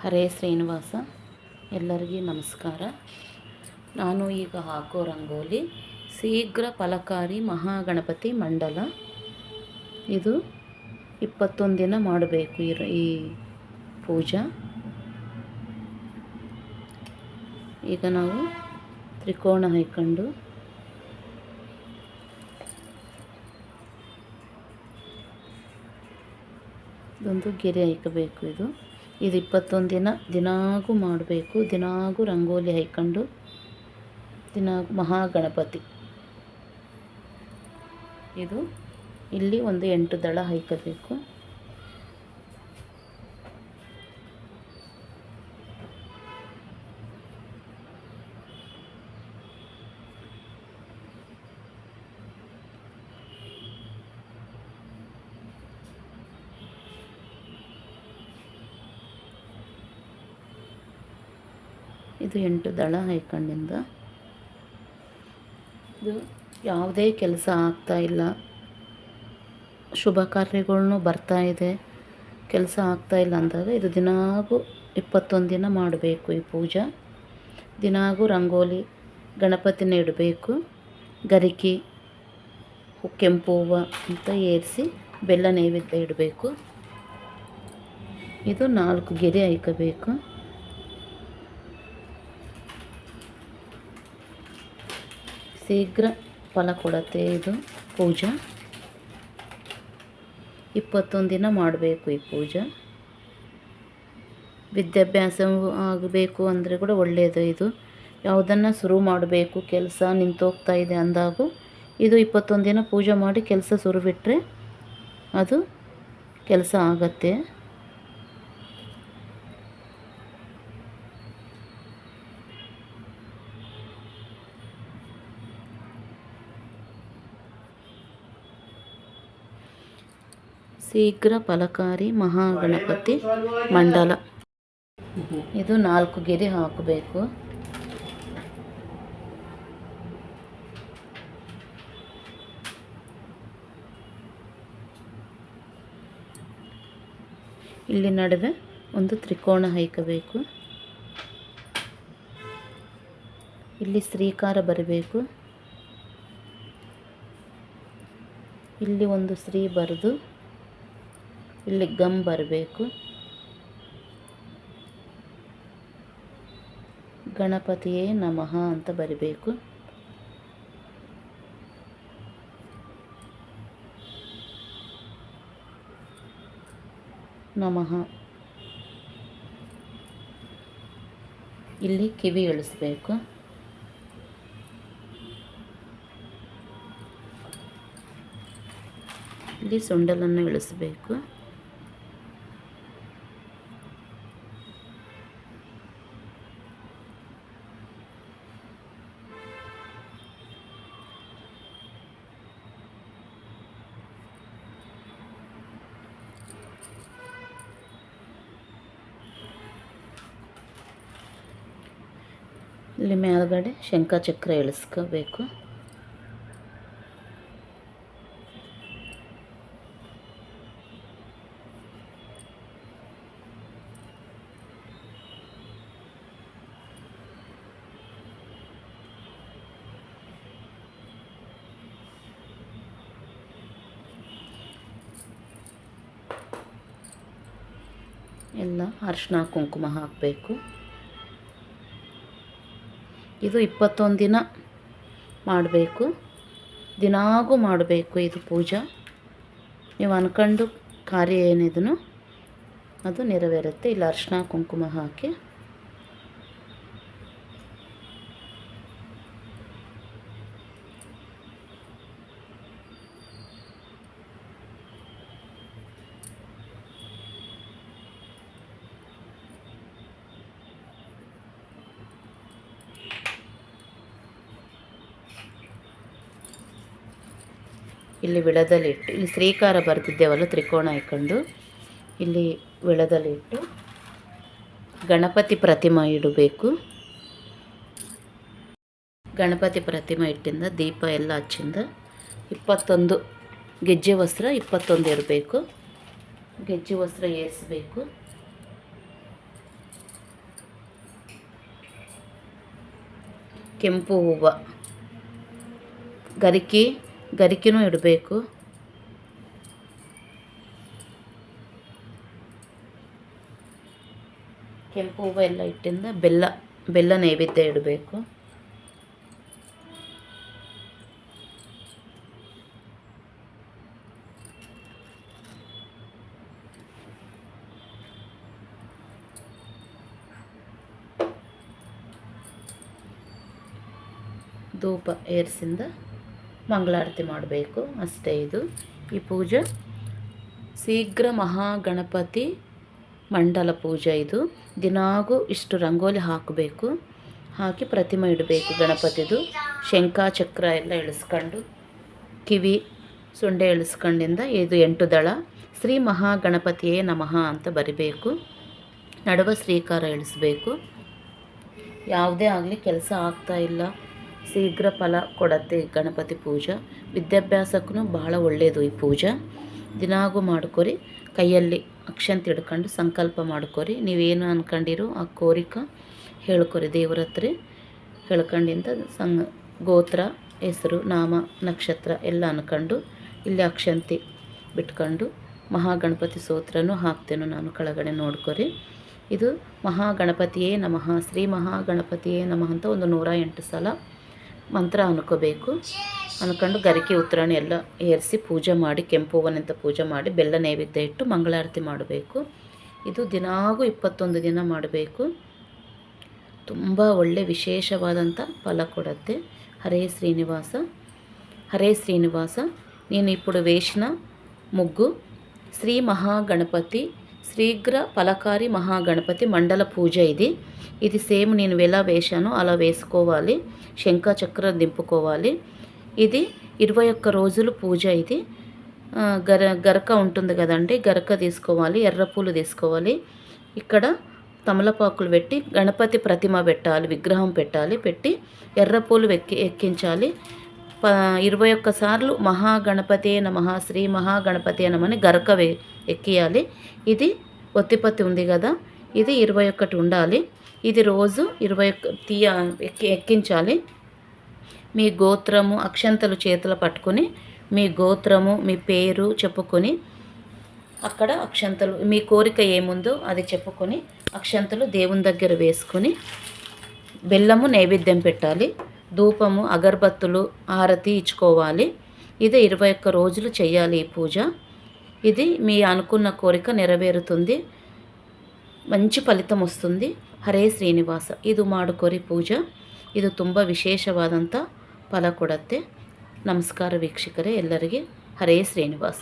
ಹರೇ ಶ್ರೀನಿವಾಸ, ಎಲ್ಲರಿಗೂ ನಮಸ್ಕಾರ. ನಾನು ಈಗ ಹಾಕೋ ರಂಗೋಲಿ ಶೀಘ್ರ ಫಲಕಾರಿ ಮಹಾಗಣಪತಿ ಮಂಡಲ. ಇದು ಇಪ್ಪತ್ತೊಂದು ದಿನ ಮಾಡಬೇಕು ಈ ಪೂಜಾ. ಈಗ ನಾವು ತ್ರಿಕೋಣ ಹಾಯ್ಕೊಂಡು ಇದೊಂದು ಗೆರೆ ಹಾಕಬೇಕು ಇದು. ಇದು ಇಪ್ಪತ್ತೊಂದು ದಿನ ದಿನಾಗೂ ಮಾಡಬೇಕು. ದಿನಾಗೂ ರಂಗೋಲಿ ಹಾಯ್ಕೊಂಡು ದಿನ ಮಹಾಗಣಪತಿ. ಇದು ಇಲ್ಲಿ ಒಂದು ಎಂಟು ದಳ ಹಾಯ್ಕೋಬೇಕು. ಇದು ಎಂಟು ದಳ ಹಾಯ್ಕೊಂಡಿಂದ ಇದು ಯಾವುದೇ ಕೆಲಸ ಆಗ್ತಾ ಇಲ್ಲ. ಶುಭ ಕಾರ್ಯಗಳನ್ನೂ ಬರ್ತಾ ಇದೆ. ಕೆಲಸ ಆಗ್ತಾ ಇಲ್ಲ ಅಂದಾಗ ಇದು ದಿನಾಗೂ ಇಪ್ಪತ್ತೊಂದು ದಿನ ಮಾಡಬೇಕು ಈ ಪೂಜಾ. ದಿನಾಗೂ ರಂಗೋಲಿ, ಗಣಪತಿನ ಇಡಬೇಕು. ಗರಿಕೆ, ಕೆಂಪು ಹೂವು ಅಂತ ಏರಿಸಿ ಬೆಲ್ಲ ನೈವೇದ್ಯ ಇಡಬೇಕು. ಇದು ನಾಲ್ಕು ಗೆರೆ ಹಾಯ್ಕೋಬೇಕು ಶೀಘ್ರ ಫಲ ಕೊಡುತ್ತೆ ಇದು ಪೂಜಾ. ಇಪ್ಪತ್ತೊಂದು ದಿನ ಮಾಡಬೇಕು ಈ ಪೂಜಾ. ವಿದ್ಯಾಭ್ಯಾಸ ಆಗಬೇಕು ಅಂದರೆ ಕೂಡ ಒಳ್ಳೆಯದು ಇದು. ಯಾವುದನ್ನು ಶುರು ಮಾಡಬೇಕು, ಕೆಲಸ ನಿಂತೋಗ್ತಾ ಇದೆ ಅಂದಾಗೂ ಇದು ಇಪ್ಪತ್ತೊಂದು ದಿನ ಪೂಜೆ ಮಾಡಿ ಕೆಲಸ ಶುರು ಬಿಟ್ಟರೆ ಅದು ಕೆಲಸ ಆಗತ್ತೆ. ಶೀಘ್ರ ಫಲಕಾರಿ ಮಹಾಗಣಪತಿ ಮಂಡಲ. ಇದು ನಾಲ್ಕು ಗೆರೆ ಹಾಕಬೇಕು. ಇಲ್ಲಿ ನಡುವೆ ಒಂದು ತ್ರಿಕೋಣ ಹಾಕಬೇಕು. ಇಲ್ಲಿ ಶ್ರೀಕಾರ ಬರಬೇಕು. ಇಲ್ಲಿ ಒಂದು ಶ್ರೀ ಬರೆದು ಇಲ್ಲಿ ಗಮ್ ಬರಬೇಕು. ಗಣಪತಿಯೇ ನಮಃ ಅಂತ ಬರಿಬೇಕು. ನಮಃ. ಇಲ್ಲಿ ಕಿವಿ ಇಳಿಸ್ಬೇಕು. ಇಲ್ಲಿ ಸೊಂಡಲನ್ನು ಇಳಿಸ್ಬೇಕು. ಇಲ್ಲಿ ಮೇಲ್ಗಡೆ ಶಂಕಚಕ್ರ ಇಳಿಸ್ಕೋಬೇಕು. ಎಲ್ಲ ಅರಿಶಿನ ಕುಂಕುಮ ಹಾಕಬೇಕು. ಇದು ಇಪ್ಪತ್ತೊಂದು ದಿನ ಮಾಡಬೇಕು. ದಿನಾಗೂ ಮಾಡಬೇಕು ಇದು ಪೂಜಾ. ನೀವು ಅನ್ಕೊಂಡು ಕಾರ್ಯ ಏನಿದನೋ ಅದು ನೆರವೇರುತ್ತೆ. ಇಲ್ಲಿ ಅರಿಶಿನ ಕುಂಕುಮ ಹಾಕಿ. ಇಲ್ಲಿ ವಿಳದಲ್ಲಿಟ್ಟು, ಇಲ್ಲಿ ಶ್ರೀಕಾರ ಬರೆದಿದ್ದೇವಲ್ಲ ತ್ರಿಕೋಣ ಇಟ್ಕೊಂಡು ಇಲ್ಲಿ ವಿಳದಲ್ಲಿಟ್ಟು ಗಣಪತಿ ಪ್ರತಿಮೆ ಇಡಬೇಕು. ಗಣಪತಿ ಪ್ರತಿಮೆ ಇಟ್ಟಿಂದ ದೀಪ ಎಲ್ಲ ಹಚ್ಚಿಂದ ಇಪ್ಪತ್ತೊಂದು, ಗೆಜ್ಜೆ ವಸ್ತ್ರ ಇಪ್ಪತ್ತೊಂದು ಇರಬೇಕು. ಗೆಜ್ಜೆ ವಸ್ತ್ರ ಏರಿಸಬೇಕು. ಕೆಂಪು ಹೂವು, ಗರಿಕೆ ಗರಿಕೆನೂ ಇಡಬೇಕು. ಕೆಂಪು ಹೂವು ಎಲ್ಲ ಇಟ್ಟಿಂದ ಬೆಲ್ಲ ಬೆಲ್ಲ ನೈವೇದ್ಯ ಇಡಬೇಕು. ಧೂಪ ಏರ್ಸಿಂದ ಮಂಗಳಾರತಿ ಮಾಡಬೇಕು. ಅಷ್ಟೇ ಇದು. ಈ ಪೂಜೆ ಶೀಘ್ರ ಮಹಾಗಣಪತಿ ಮಂಡಲ ಪೂಜೆ ಇದು. ದಿನಾಗೂ ಇಷ್ಟು ರಂಗೋಲಿ ಹಾಕಬೇಕು. ಹಾಕಿ ಪ್ರತಿಮೆ ಇಡಬೇಕು ಗಣಪತಿದು. ಶಂಖ, ಚಕ್ರ ಎಲ್ಲ ಇಳಿಸ್ಕೊಂಡು, ಕಿವಿ, ಸೊಂಡೆ ಇಳಿಸ್ಕೊಂಡಿಂದ ಇದು ಎಂಟು ದಳ. ಶ್ರೀ ಮಹಾಗಣಪತಿಯೇ ನಮಃ ಅಂತ ಬರಿಬೇಕು. ನಡುವ ಶ್ರೀಕಾರ ಇಳಿಸ್ಬೇಕು. ಯಾವುದೇ ಆಗಲಿ ಕೆಲಸ ಆಗ್ತಾ ಇಲ್ಲ. ಶೀಘ್ರ ಫಲ ಕೊಡತ್ತೆ ಗಣಪತಿ ಪೂಜೆ. ವಿದ್ಯಾಭ್ಯಾಸಕ್ಕೂ ಬಹಳ ಒಳ್ಳೆಯದು ಈ ಪೂಜೆ. ದಿನಾಗೂ ಮಾಡ್ಕೊರಿ, ಕೈಯಲ್ಲಿ ಅಕ್ಷಂತ ಹಿಡ್ಕೊಂಡು ಸಂಕಲ್ಪ ಮಾಡ್ಕೊರಿ. ನೀವೇನು ಅನ್ಕೊಂಡಿರೋ ಆ ಕೋರಿಕ ಹೇಳ್ಕೊರಿ ದೇವ್ರ ಹತ್ರ. ಹೇಳ್ಕೊಂಡಿಂದ ಸಂಗ ಗೋತ್ರ, ಹೆಸರು, ನಾಮ, ನಕ್ಷತ್ರ ಎಲ್ಲ ಅನ್ಕೊಂಡು ಇಲ್ಲಿ ಅಕ್ಷಂತಿ ಬಿಟ್ಕೊಂಡು ಮಹಾಗಣಪತಿ ಸ್ತೋತ್ರನೂ ಹಾಕ್ತೇನೆ ನಾನು ಕೆಳಗಡೆ ನೋಡ್ಕೊರಿ. ಇದು ಮಹಾಗಣಪತಿಯೇ ನಮಃ, ಶ್ರೀ ಮಹಾಗಣಪತಿಯೇ ನಮಃ ಅಂತ ಒಂದು ನೂರ ಎಂಟು ಸಲ ಮಂತ್ರ ಅನ್ಕೋಬೇಕು ಅನ್ಕೊಂಡು ಗರಿಕೆ ಉತ್ತರಾಣಿ ಎಲ್ಲ ಏರಿಸಿ ಪೂಜೆ ಮಾಡಿ ಕೆಂಪು ಹೂವನಿಂದ ಪೂಜೆ ಮಾಡಿ ಬೆಲ್ಲ ನೈವೇದ್ಯ ಇಟ್ಟು ಮಂಗಳಾರತಿ ಮಾಡಬೇಕು ಇದು ದಿನಾಗೂ ಇಪ್ಪತ್ತೊಂದು ದಿನ ಮಾಡಬೇಕು ತುಂಬ ಒಳ್ಳೆ ವಿಶೇಷವಾದಂಥ ಫಲ ಕೊಡುತ್ತೆ ಹರೇ ಶ್ರೀನಿವಾಸ ಹರೇ శ్రీనివాస నేను ఇప్పుడు వేసిన ముగ్గు శ్రీ మహాగణపతి శీఘ్ర ఫలకారి మహాగణపతి మండల పూజ ఇది ఇది సేమ్ నేను ఎలా వేశానో అలా వేసుకోవాలి. శంఖ చక్ర దింపుకోవాలి. ఇది ఇరవై ఒక్క రోజులు పూజ ఇది. గర గరక ఉంటుంది కదండి గరక తీసుకోవాలి ఎర్ర పూలు తీసుకోవాలి. ఇక్కడ తమలపాకులు పెట్టి గణపతి ప్రతిమ పెట్టాలి విగ్రహం పెట్టాలి పెట్టి ఎర్ర పూలు ఎక్కి ఎక్కించాలి. ప ఇరవై ఒక్కసార్లు మహాగణపతి నమ శ్రీ మహాగణపతి నమని గరక వె ఎక్కియాలి. ఇది ఒత్తిపత్తి ఉంది కదా ఇది ఇరవై ఒకటి ఉండాలి. ఇది రోజు ఇరవై ఒక్క తీయ ఎక్కి ఎక్కించాలి. మీ గోత్రము అక్షంతలు చేతులు పట్టుకొని మీ గోత్రము మీ పేరు చెప్పుకొని అక్కడ అక్షంతలు మీ కోరిక ఏముందో అది చెప్పుకొని అక్షంతలు దేవుని దగ్గర వేసుకొని బెల్లము నైవేద్యం పెట్టాలి. ధూపము అగరబత్తులు ఆరతి ఇచ్చుకోవాలి. ఇది ఇరవై ఒక్క రోజులు చేయాలి ఈ పూజ. ఇది మీ అనుకున్న కోరిక నెరవేరుతుంది. ಮಂಚು ಫಲಿತ ವಸ್ತು ಹರೇ ಶ್ರೀನಿವಾಸ ಇದು ಮಾಡಿಕೊರಿ ಪೂಜಾ ಇದು ತುಂಬ ವಿಶೇಷವಾದಂಥ ಫಲ ಕೊಡುತ್ತೆ ನಮಸ್ಕಾರ ವೀಕ್ಷಕರೇ ಎಲ್ಲರಿಗೆ ಹರೇ ಶ್ರೀನಿವಾಸ